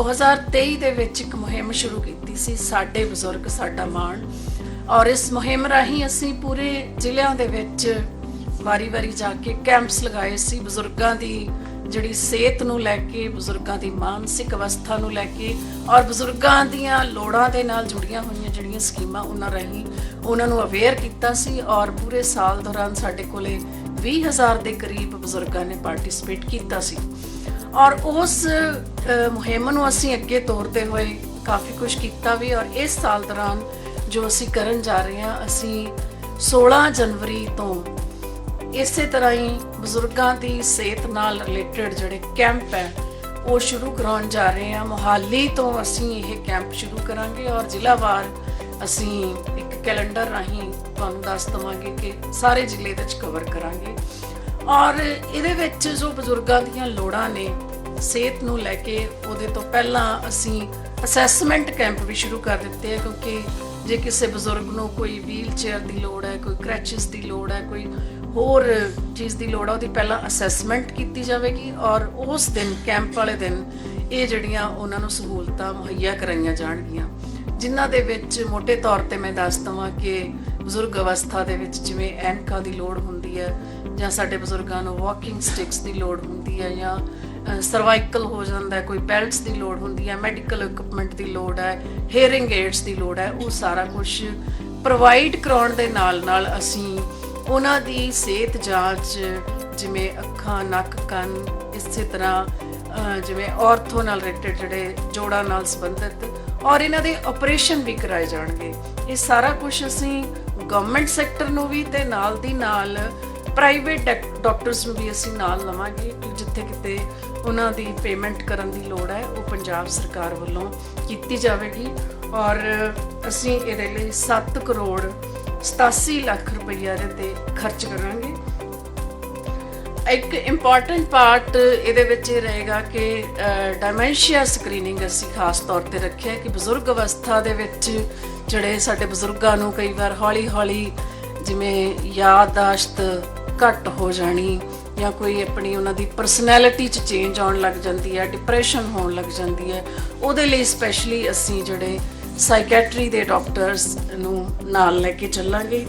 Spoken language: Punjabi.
2023 ਦੇ ਵਿੱਚ ਇੱਕ ਮੁਹਿੰਮ ਸ਼ੁਰੂ ਕੀਤੀ ਸੀ, ਸਾਡੇ ਬਜ਼ੁਰਗ, ਸਾਡਾ ਮਾਣ। ਔਰ ਇਸ ਮੁਹਿੰਮ ਰਾਹੀਂ ਅਸੀਂ ਪੂਰੇ ਜ਼ਿਲ੍ਹਿਆਂ ਦੇ ਵਿੱਚ ਵਾਰੀ-ਵਾਰੀ ਜਾ ਕੇ ਕੈਂਪਸ ਲਗਾਏ ਸੀ, ਬਜ਼ੁਰਗਾਂ ਦੀ ਜਿਹੜੀ ਸਿਹਤ ਨੂੰ ਲੈ ਕੇ, ਬਜ਼ੁਰਗਾਂ ਦੀ ਮਾਨਸਿਕ ਅਵਸਥਾ ਨੂੰ ਲੈ ਕੇ, ਔਰ ਬਜ਼ੁਰਗਾਂ ਦੀਆਂ ਲੋੜਾਂ ਦੇ ਨਾਲ ਜੁੜੀਆਂ ਹੋਈਆਂ ਜਿਹੜੀਆਂ ਸਕੀਮਾਂ ਉਹਨਾਂ ਰਾਹੀਂ ਉਹਨਾਂ ਨੂੰ ਅਵੇਅਰ ਕੀਤਾ ਸੀ। ਔਰ ਪੂਰੇ ਸਾਲ ਦੌਰਾਨ ਸਾਡੇ ਕੋਲੇ 20000 ਦੇ ਕਰੀਬ ਬਜ਼ੁਰਗਾਂ ਨੇ ਪਾਰਟਿਸਿਪੇਟ ਕੀਤਾ ਸੀ। ਔਰ ਉਸ ਮੁਹਿੰਮ ਨੂੰ ਅਸੀਂ ਅੱਗੇ ਤੋਰਦੇ ਹੋਏ ਕਾਫੀ ਕੁਝ ਕੀਤਾ ਵੀ ਔਰ ਇਸ ਸਾਲ ਦੌਰਾਨ ਜੋ ਅਸੀਂ ਕਰਨ ਜਾ ਰਹੇ ਹਾਂ, ਅਸੀਂ 16 ਜਨਵਰੀ ਤੋਂ ਇਸੇ ਤਰ੍ਹਾਂ ਹੀ ਬਜ਼ੁਰਗਾਂ ਦੀ ਸਿਹਤ ਨਾਲ ਰਿਲੇਟਡ ਜਿਹੜੇ ਕੈਂਪ ਹੈ, ਉਹ ਸ਼ੁਰੂ ਕਰਾਉਣ ਜਾ ਰਹੇ ਹਾਂ। ਮੋਹਾਲੀ ਤੋਂ ਅਸੀਂ ਇਹ ਕੈਂਪ ਸ਼ੁਰੂ ਕਰਾਂਗੇ ਔਰ ਜ਼ਿਲ੍ਹਾਵਾਰ ਅਸੀਂ ਇੱਕ ਕੈਲੰਡਰ ਰਾਹੀਂ ਤੁਹਾਨੂੰ ਦੱਸ ਦਵਾਂਗੇ ਕਿ ਸਾਰੇ ਜ਼ਿਲ੍ਹੇ ਵਿੱਚ ਕਵਰ ਕਰਾਂਗੇ। ਔਰ ਇਹਦੇ ਵਿੱਚ ਜੋ ਬਜ਼ੁਰਗਾਂ ਦੀਆਂ ਲੋੜਾਂ ਨੇ, ਸਿਹਤ ਨੂੰ ਲੈ ਕੇ ਉਹਦੇ ਤੋਂ ਪਹਿਲਾਂ ਅਸੀਂ ਅਸੈਸਮੈਂਟ ਕੈਂਪ ਵੀ ਸ਼ੁਰੂ ਕਰ ਦਿੱਤੇ ਆ, ਕਿਉਂਕਿ ਜੇ ਕਿਸੇ ਬਜ਼ੁਰਗ ਨੂੰ ਕੋਈ ਵੀਲ ਚੇਅਰ ਦੀ ਲੋੜ ਹੈ, ਕੋਈ ਕ੍ਰੈਚਸ ਦੀ ਲੋੜ ਹੈ, ਕੋਈ ਹੋਰ ਚੀਜ਼ ਦੀ ਲੋੜ ਹੈ, ਉਹਦੀ ਪਹਿਲਾਂ ਅਸੈਸਮੈਂਟ ਕੀਤੀ ਜਾਵੇਗੀ ਔਰ ਉਸ ਦਿਨ ਕੈਂਪ ਵਾਲੇ ਦਿਨ ਇਹ ਜਿਹੜੀਆਂ ਉਹਨਾਂ ਨੂੰ ਸਹੂਲਤਾਂ ਮੁਹੱਈਆ ਕਰਾਈਆਂ ਜਾਣਗੀਆਂ। ਜਿਨ੍ਹਾਂ ਦੇ ਵਿੱਚ ਮੋٹے ਤੌਰ ਤੇ ਮੈਂ ਦੱਸ ਦਵਾਂ ਕਿ ਬਜ਼ੁਰਗ ਅਵਸਥਾ ਦੇ ਵਿੱਚ ਜਿਵੇਂ ਐਨਕਾਂ ਦੀ ਲੋੜ ਹੁੰਦੀ ਹੈ ਜਾਂ ਸਾਡੇ ਬਜ਼ੁਰਗਾਂ ਨੂੰ ਵਾਕਿੰਗ ਸਟਿਕਸ ਦੀ ਲੋੜ ਹੁੰਦੀ ਹੈ ਜਾਂ ਸਰਵਾਈਕਲ ਹੋ ਜਾਂਦਾ ਹੈ, ਕੋਈ ਬੈਲਟਸ ਦੀ ਲੋੜ ਹੁੰਦੀ ਹੈ ਮੈਡੀਕਲ ਇਕਵਿਪਮੈਂਟ ਦੀ ਲੋੜ ਹੈ ਹੇਅਰਿੰਗ ਏਡਸ ਦੀ ਲੋੜ ਹੈ, ਉਹ ਸਾਰਾ ਕੁਝ ਪ੍ਰੋਵਾਈਡ ਕਰਾਉਣ ਦੇ ਨਾਲ ਨਾਲ ਅਸੀਂ ਉਹਨਾਂ ਦੀ ਸਿਹਤ ਜਾਂਚ ਜਿਵੇਂ ਅੱਖਾਂ, ਨੱਕ, ਕੰਨ ਇਸੇ ਤਰ੍ਹਾਂ ਜਿਵੇਂ ਆਰਥੋ ਨਾਲ ਰਿਲੇਟਡ ਜਿਹੜੇ ਜੋੜਾਂ ਨਾਲ ਸੰਬੰਧਿਤ ਔਰ ਇਹਨਾਂ ਦੇ ਆਪਰੇਸ਼ਨ ਵੀ ਕਰਾਏ ਜਾਣਗੇ। ਇਹ ਸਾਰਾ ਕੁਝ ਅਸੀਂ ਗਵਰਨਮੈਂਟ ਸੈਕਟਰ ਨੂੰ ਵੀ ਤੇ ਨਾਲ ਦੀ ਨਾਲ ਪ੍ਰਾਈਵੇਟ ਡਾਕਟਰਸ ਨੂੰ ਵੀ ਅਸੀਂ ਨਾਲ ਲਵਾਂਗੇ ਕਿ ਜਿੱਥੇ ਕਿਤੇ ਉਹਨਾਂ ਦੀ ਪੇਮੈਂਟ ਕਰਨ ਦੀ ਲੋੜ ਹੈ, ਉਹ ਪੰਜਾਬ ਸਰਕਾਰ ਵੱਲੋਂ ਕੀਤੀ ਜਾਵੇਗੀ। ਔਰ ਅਸੀਂ ਇਹਦੇ ਲਈ 7 ਕਰੋੜ 87 ਲੱਖ ਰੁਪਈਆ ਦੇ ਤੇ ਖਰਚ ਕਰਾਂਗੇ। ਇੱਕ ਇੰਪੋਰਟੈਂਟ ਪਾਰਟ ਇਹਦੇ ਵਿੱਚ ਇਹ ਰਹੇਗਾ ਕਿ ਡਾਇਮੈਂਸ਼ੀਆ ਸਕਰੀਨਿੰਗ ਅਸੀਂ ਖਾਸ ਤੌਰ ਤੇ ਰੱਖਿਆ ਕਿ ਬਜ਼ੁਰਗ ਅਵਸਥਾ ਦੇ ਵਿੱਚ ਜਿਹੜੇ ਸਾਡੇ ਬਜ਼ੁਰਗਾਂ ਨੂੰ ਕਈ ਵਾਰ ਹੌਲੀ-ਹੌਲੀ ਜਿਵੇਂ ਯਾਦਦਾਸ਼ਤ ਘੱਟ ਹੋ ਜਾਣੀ ਜਾਂ ਕੋਈ ਆਪਣੀ ਉਹਨਾਂ ਦੀ ਪਰਸਨੈਲਿਟੀ 'ਚ ਚੇਂਜ ਆਉਣ ਲੱਗ ਜਾਂਦੀ ਹੈ ਡਿਪਰੈਸ਼ਨ ਹੋਣ ਲੱਗ ਜਾਂਦੀ ਹੈ, ਉਹਦੇ ਲਈ ਸਪੈਸ਼ਲੀ ਅਸੀਂ ਜਿਹੜੇ ਸਾਈਕੈਟਰੀ ਦੇ ਡਾਕਟਰਸ ਨੂੰ ਨਾਲ ਲੈ ਕੇ ਚੱਲਾਂਗੇ।